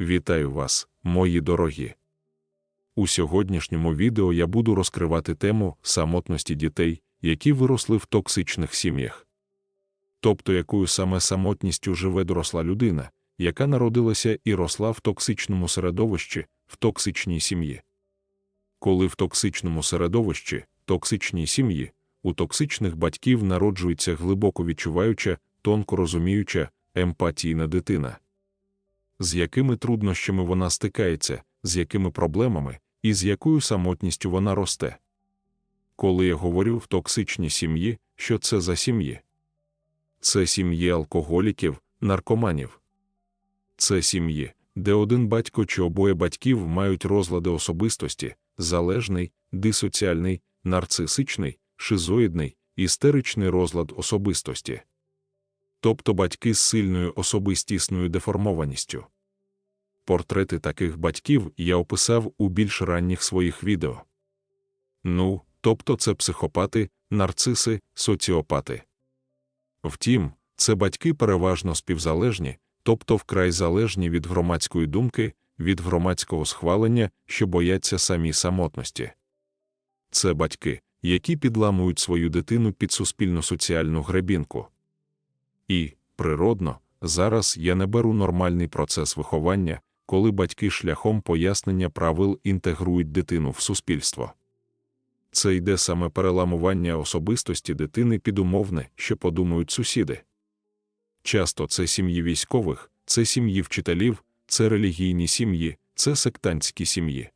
Вітаю вас, мої дорогі. У сьогоднішньому відео я буду розкривати тему самотності дітей, які виросли в токсичних сім'ях. Тобто, якою саме самотністю живе доросла людина, яка народилася і росла в токсичному середовищі, в токсичній сім'ї. Коли в токсичному середовищі, токсичній сім'ї, у токсичних батьків народжується глибоко відчуваюча, тонко розуміюча, емпатійна дитина. З якими труднощами вона стикається, з якими проблемами і з якою самотністю вона росте. Коли я говорю в токсичній сім'ї, що це за сім'ї? Це сім'ї алкоголіків, наркоманів. Це сім'ї, де один батько чи обоє батьків мають розлади особистості, залежний, дисоціальний, нарцисичний, шизоїдний, істеричний розлад особистості. Тобто батьки з сильною особистісною деформованістю. Портрети таких батьків я описав у більш ранніх своїх відео. Ну, тобто це психопати, нарциси, соціопати. Втім, це батьки переважно співзалежні, тобто вкрай залежні від громадської думки, від громадського схвалення, що бояться самі самотності. Це батьки, які підламують свою дитину під суспільно соціальну гребінку. І, природно, зараз я не беру нормальний процес виховання, коли батьки шляхом пояснення правил інтегрують дитину в суспільство. Це йде саме переламування особистості дитини під умовне, що подумають сусіди. Часто це сім'ї військових, це сім'ї вчителів, це релігійні сім'ї, це сектантські сім'ї.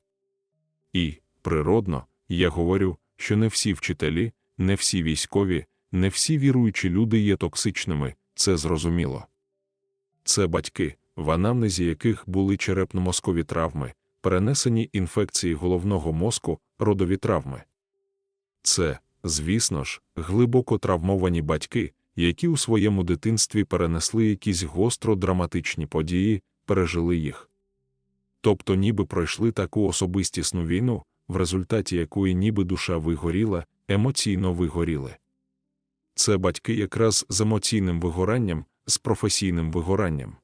І, природно, я говорю, що не всі вчителі, не всі військові, не всі віруючі люди є токсичними, це зрозуміло. Це батьки, в анамнезі яких були черепно-мозкові травми, перенесені інфекції головного мозку, родові травми. Це, звісно ж, глибоко травмовані батьки, які у своєму дитинстві перенесли якісь гостро драматичні події, пережили їх. Тобто ніби пройшли таку особистісну війну, в результаті якої ніби душа вигоріла, емоційно вигоріли. Це батьки якраз з емоційним вигоранням, з професійним вигоранням.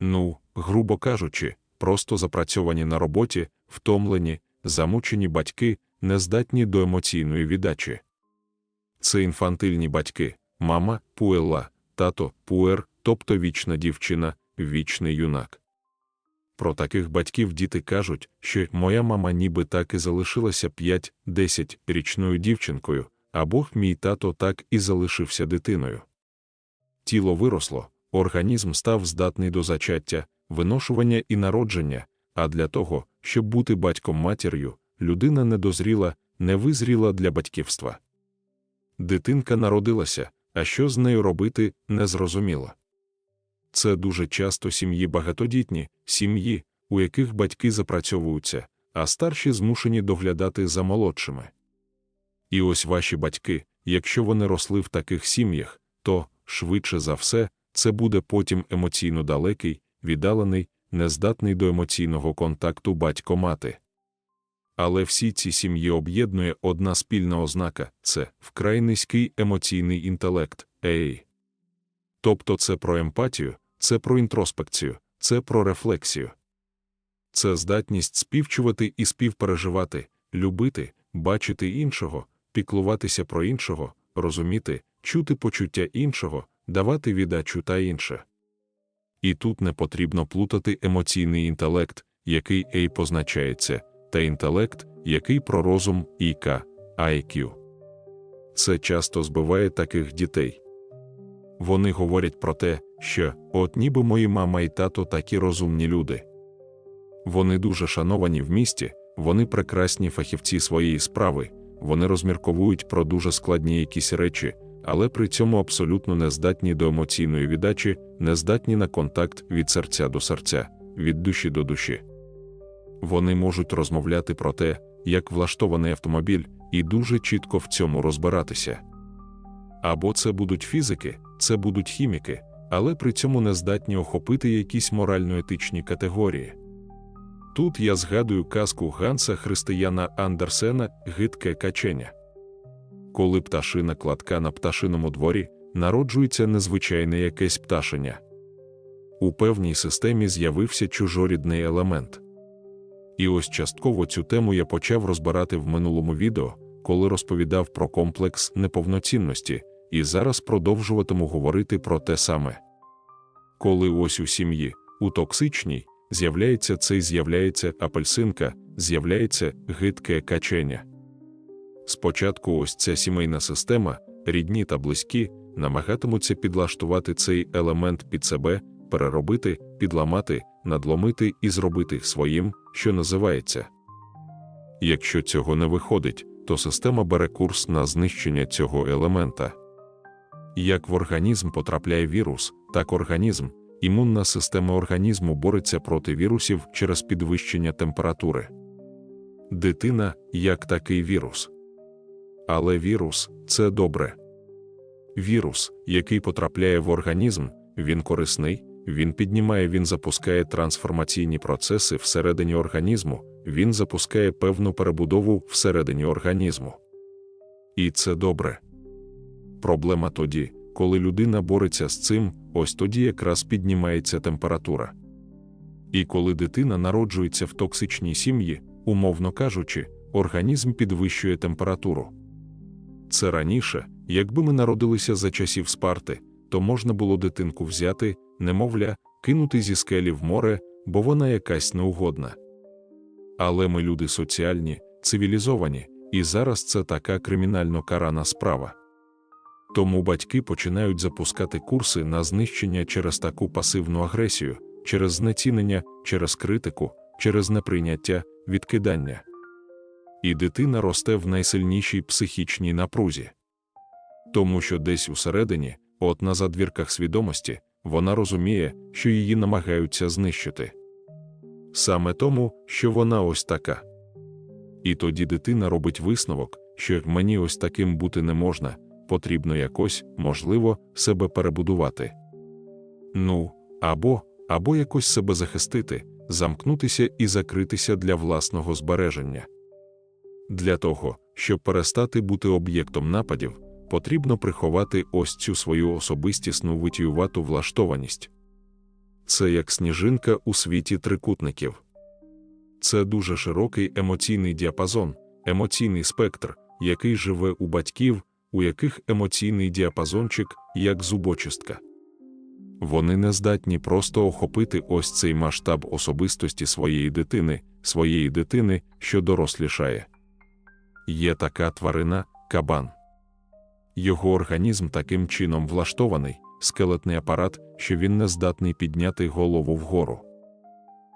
Ну, грубо кажучи, просто запрацьовані на роботі, втомлені, замучені батьки, нездатні до емоційної віддачі. Це інфантильні батьки, мама, пуелла, тато, пуер, тобто вічна дівчина, вічний юнак. Про таких батьків діти кажуть, що моя мама ніби так і залишилася 5-10 річною дівчинкою, або мій тато так і залишився дитиною. Тіло виросло, організм став здатний до зачаття, виношування і народження, а для того, щоб бути батьком матір'ю, людина не дозріла, не визріла для батьківства. Дитинка народилася, а що з нею робити, не зрозуміло. Це дуже часто сім'ї багатодітні, сім'ї, у яких батьки запрацьовуються, а старші змушені доглядати за молодшими. І ось ваші батьки, якщо вони росли в таких сім'ях, то, швидше за все, це буде потім емоційно далекий, віддалений, нездатний до емоційного контакту батько-мати. Але всі ці сім'ї об'єднує одна спільна ознака це вкрай низький емоційний інтелект, ей. Тобто це про емпатію, це про інтроспекцію, це про рефлексію. Це здатність співчувати і співпереживати, любити, бачити іншого, піклуватися про іншого, розуміти, чути почуття іншого, давати віддачу та інше. І тут не потрібно плутати емоційний інтелект, який ей позначається, та інтелект, який про розум ІК, IQ. Це часто збиває таких дітей. Вони говорять про те, що от ніби мої мама і тато такі розумні люди. Вони дуже шановані в місті, вони прекрасні фахівці своєї справи, вони розмірковують про дуже складні якісь речі, але при цьому абсолютно не здатні до емоційної віддачі, не здатні на контакт від серця до серця, від душі до душі. Вони можуть розмовляти про те, як влаштований автомобіль, і дуже чітко в цьому розбиратися. Або це будуть фізики, це будуть хіміки, але при цьому не здатні охопити якісь морально-етичні категорії. Тут я згадую казку Ганса Християна Андерсена Гидке каченя. Коли пташина кладка на пташиному дворі, народжується незвичайне якесь пташеня. у певній системі з'явився чужорідний елемент. І ось частково цю тему я почав розбирати в минулому відео, коли розповідав про комплекс неповноцінності, і зараз продовжуватиму говорити про те саме. Коли ось у сім'ї, у токсичній, з'являється цей з'являється апельсинка, з'являється гидке качення. Спочатку ось ця сімейна система, рідні та близькі, намагатимуться підлаштувати цей елемент під себе, переробити, підламати, надломити і зробити своїм, що називається. Якщо цього не виходить, то система бере курс на знищення цього елемента. Як в організм потрапляє вірус, так організм, імунна система організму бореться проти вірусів через підвищення температури. Дитина як такий вірус. Але вірус це добре. Вірус, який потрапляє в організм, він корисний, він піднімає, він запускає трансформаційні процеси всередині організму, він запускає певну перебудову всередині організму. І це добре. Проблема тоді, коли людина бореться з цим, ось тоді якраз піднімається температура. І коли дитина народжується в токсичній сім'ї, умовно кажучи, організм підвищує температуру. Це раніше, якби ми народилися за часів Спарти, то можна було дитинку взяти, немовля, кинути зі скелі в море, бо вона якась неугодна. Але ми люди соціальні, цивілізовані, і зараз це така кримінально карана справа. Тому батьки починають запускати курси на знищення через таку пасивну агресію, через знецінення, через критику, через неприйняття, відкидання. І дитина росте в найсильнішій психічній напрузі. Тому що десь усередині, от на задвірках свідомості, вона розуміє, що її намагаються знищити. Саме тому, що вона ось така. І тоді дитина робить висновок, що мені ось таким бути не можна, потрібно якось, можливо, себе перебудувати. Ну, або, або якось себе захистити, замкнутися і закритися для власного збереження. Для того, щоб перестати бути об'єктом нападів, потрібно приховати ось цю свою особистісну витіювату влаштованість. Це як сніжинка у світі трикутників. Це дуже широкий емоційний діапазон, емоційний спектр, який живе у батьків, у яких емоційний діапазончик як зубочистка. Вони не здатні просто охопити ось цей масштаб особистості своєї дитини, своєї дитини, що дорослішає. Є така тварина кабан. Його організм таким чином влаштований, скелетний апарат, що він не здатний підняти голову вгору.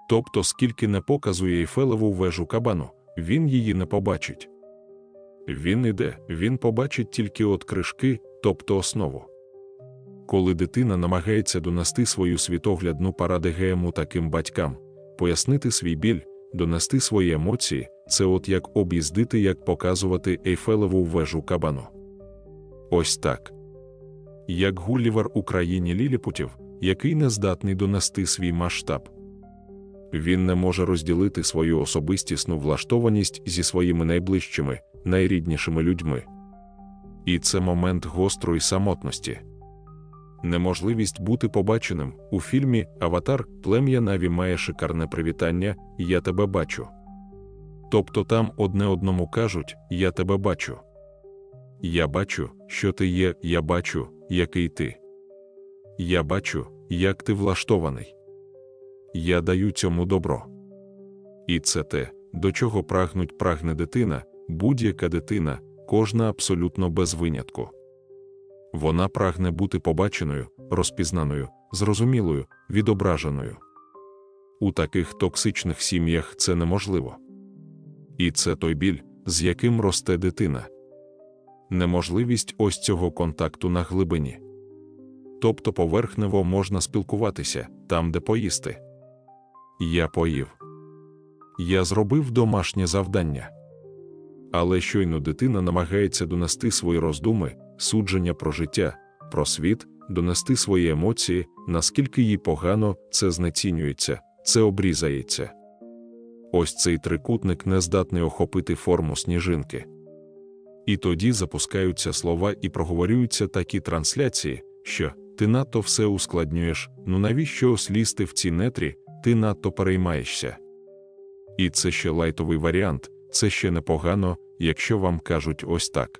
Тобто, скільки не показує Ейфелеву вежу кабану, він її не побачить. Він іде, він побачить тільки от кришки, тобто основу. Коли дитина намагається донести свою світоглядну парадигему таким батькам, пояснити свій біль, донести свої емоції, це от як об'їздити, як показувати Ейфелеву вежу кабану. Ось так. Як Гуллівер у країні Ліліпутів, який не здатний донести свій масштаб. Він не може розділити свою особистісну влаштованість зі своїми найближчими, найріднішими людьми. І це момент гострої самотності. Неможливість бути побаченим у фільмі Аватар плем'я Наві має шикарне привітання Я тебе бачу. Тобто там одне одному кажуть Я тебе бачу. Я бачу, що ти є, я бачу, який ти. Я бачу, як ти влаштований. Я даю цьому добро. І це те, до чого прагнуть прагне дитина, будь-яка дитина, кожна абсолютно без винятку. Вона прагне бути побаченою, розпізнаною, зрозумілою, відображеною. У таких токсичних сім'ях це неможливо. І це той біль, з яким росте дитина. Неможливість ось цього контакту на глибині. Тобто поверхнево можна спілкуватися там, де поїсти. Я поїв. Я зробив домашнє завдання. Але щойно дитина намагається донести свої роздуми, судження про життя, про світ, донести свої емоції, наскільки їй погано це знецінюється, це обрізається. Ось цей трикутник не здатний охопити форму сніжинки. І тоді запускаються слова і проговорюються такі трансляції, що ти надто все ускладнюєш, ну навіщо слізти в ці нетрі, ти надто переймаєшся. І це ще лайтовий варіант, це ще непогано, якщо вам кажуть ось так.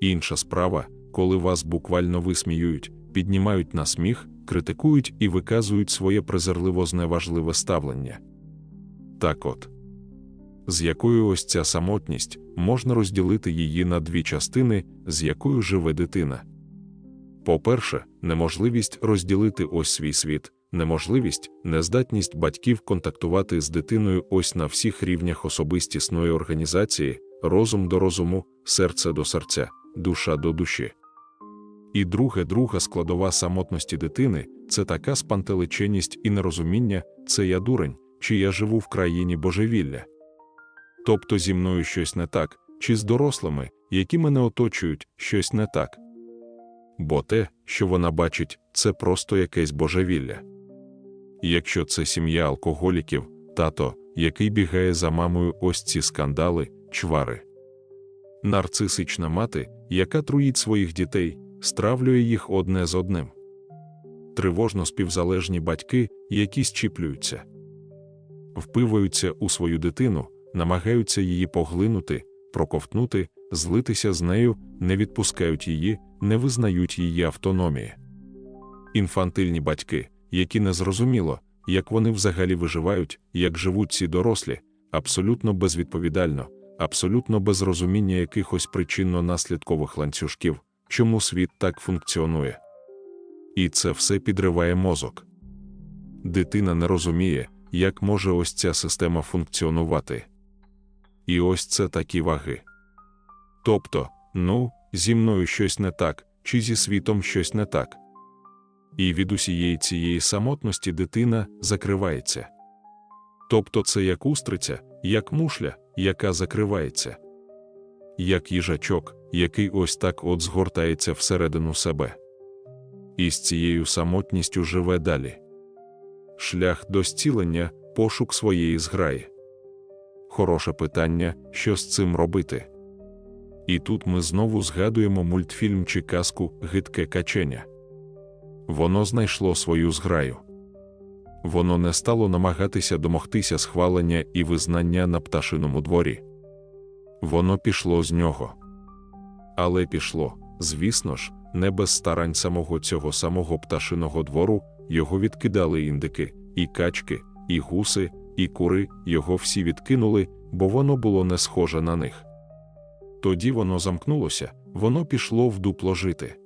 Інша справа, коли вас буквально висміюють, піднімають на сміх, критикують і виказують своє презирливо зневажливе ставлення. Так от, з якою ось ця самотність можна розділити її на дві частини, з якою живе дитина. По-перше, неможливість розділити ось свій світ, неможливість, нездатність батьків контактувати з дитиною ось на всіх рівнях особистісної організації, розум до розуму, серце до серця, душа до душі. І друге, друга складова самотності дитини це така спантеличеність і нерозуміння, це я дурень, чи я живу в країні божевілля. Тобто зі мною щось не так, чи з дорослими, які мене оточують, щось не так. Бо те, що вона бачить, це просто якесь божевілля. Якщо це сім'я алкоголіків, тато, який бігає за мамою ось ці скандали, чвари. Нарцисична мати, яка труїть своїх дітей, стравлює їх одне з одним. Тривожно співзалежні батьки, які щіплюються, впиваються у свою дитину, намагаються її поглинути, проковтнути, злитися з нею, не відпускають її, не визнають її автономії. Інфантильні батьки, які не зрозуміло, як вони взагалі виживають, як живуть ці дорослі, абсолютно безвідповідально, абсолютно без розуміння якихось причинно-наслідкових ланцюжків, чому світ так функціонує. І це все підриває мозок. Дитина не розуміє, як може ось ця система функціонувати. І ось це такі ваги. Тобто, ну, зі мною щось не так, чи зі світом щось не так. І від усієї цієї самотності дитина закривається. Тобто це як устриця, як мушля, яка закривається, як їжачок, який ось так от згортається всередину себе. І з цією самотністю живе далі. Шлях до зцілення, пошук своєї зграї. Хороше питання, що з цим робити. І тут ми знову згадуємо мультфільм чи казку Гидке каченя. Воно знайшло свою зграю. Воно не стало намагатися домогтися схвалення і визнання на пташиному дворі. Воно пішло з нього. Але пішло, звісно ж, не без старань самого цього самого пташиного двору його відкидали індики, і качки, і гуси, і кури його всі відкинули, бо воно було не схоже на них. Тоді воно замкнулося, воно пішло в дупло жити.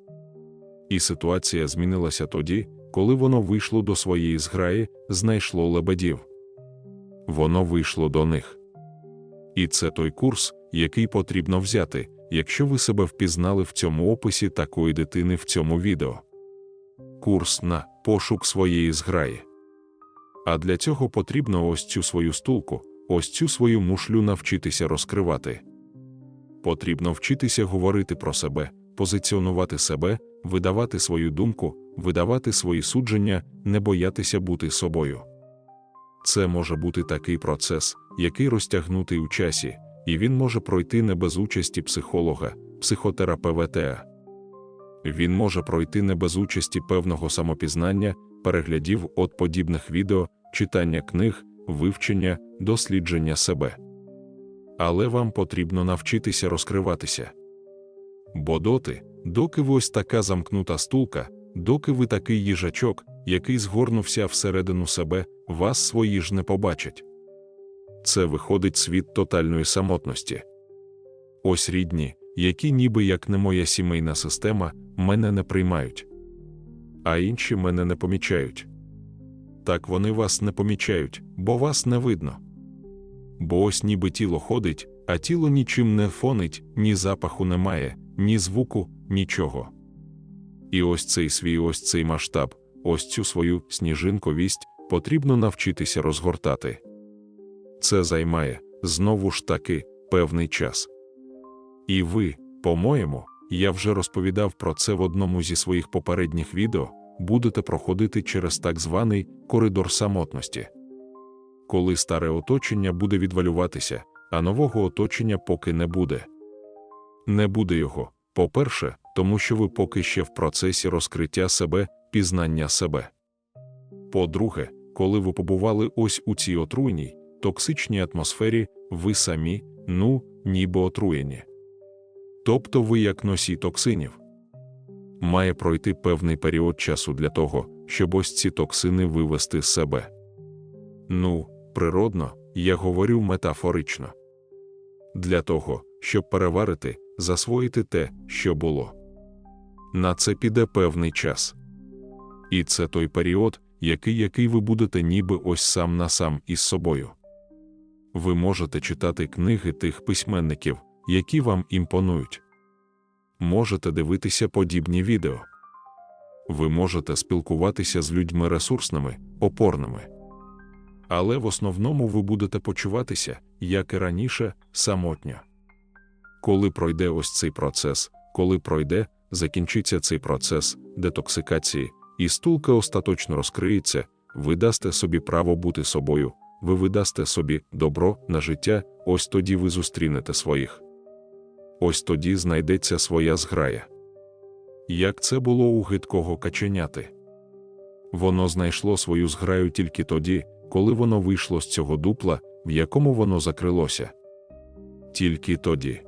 І ситуація змінилася тоді, коли воно вийшло до своєї зграї, знайшло лебедів. Воно вийшло до них. І це той курс, який потрібно взяти, якщо ви себе впізнали в цьому описі такої дитини в цьому відео. Курс на пошук своєї зграї. А для цього потрібно ось цю свою стулку, ось цю свою мушлю навчитися розкривати. Потрібно вчитися говорити про себе, позиціонувати себе, видавати свою думку, видавати свої судження, не боятися бути собою. Це може бути такий процес, який розтягнутий у часі, і він може пройти не без участі психолога, психотерапевта. Він може пройти не без участі певного самопізнання, переглядів от подібних відео, читання книг, вивчення, дослідження себе. Але вам потрібно навчитися розкриватися. Бо доти, доки ось така замкнута стулка, доки ви такий їжачок, який згорнувся всередину себе, вас свої ж не побачать. Це виходить світ тотальної самотності. Ось рідні, які ніби як не моя сімейна система, мене не приймають, а інші мене не помічають. Так вони вас не помічають, бо вас не видно. Бо ось ніби тіло ходить, а тіло нічим не фонить, ні запаху немає, ні звуку, нічого. І ось цей свій ось цей масштаб, ось цю свою сніжинковість потрібно навчитися розгортати. Це займає знову ж таки певний час. І ви, по-моєму, я вже розповідав про це в одному зі своїх попередніх відео, будете проходити через так званий коридор самотності. Коли старе оточення буде відвалюватися, а нового оточення поки не буде. Не буде його, по-перше, тому що ви поки ще в процесі розкриття себе, пізнання себе. По-друге, коли ви побували ось у цій отруйній, токсичній атмосфері, ви самі, ну, ніби отруєні. Тобто ви як носій токсинів. Має пройти певний період часу для того, щоб ось ці токсини вивести з себе. Ну, природно, я говорю метафорично. Для того, щоб переварити, засвоїти те, що було. На це піде певний час. І це той період, який який ви будете ніби ось сам на сам із собою. Ви можете читати книги тих письменників, які вам імпонують. Можете дивитися подібні відео. Ви можете спілкуватися з людьми ресурсними, опорними. Але в основному ви будете почуватися, як і раніше, самотньо. Коли пройде ось цей процес, коли пройде, закінчиться цей процес детоксикації, і стулка остаточно розкриється, ви дасте собі право бути собою, ви видасте собі добро на життя, ось тоді ви зустрінете своїх. Ось тоді знайдеться своя зграя. Як це було у гидкого каченяти? Воно знайшло свою зграю тільки тоді, коли воно вийшло з цього дупла, в якому воно закрилося. Тільки тоді.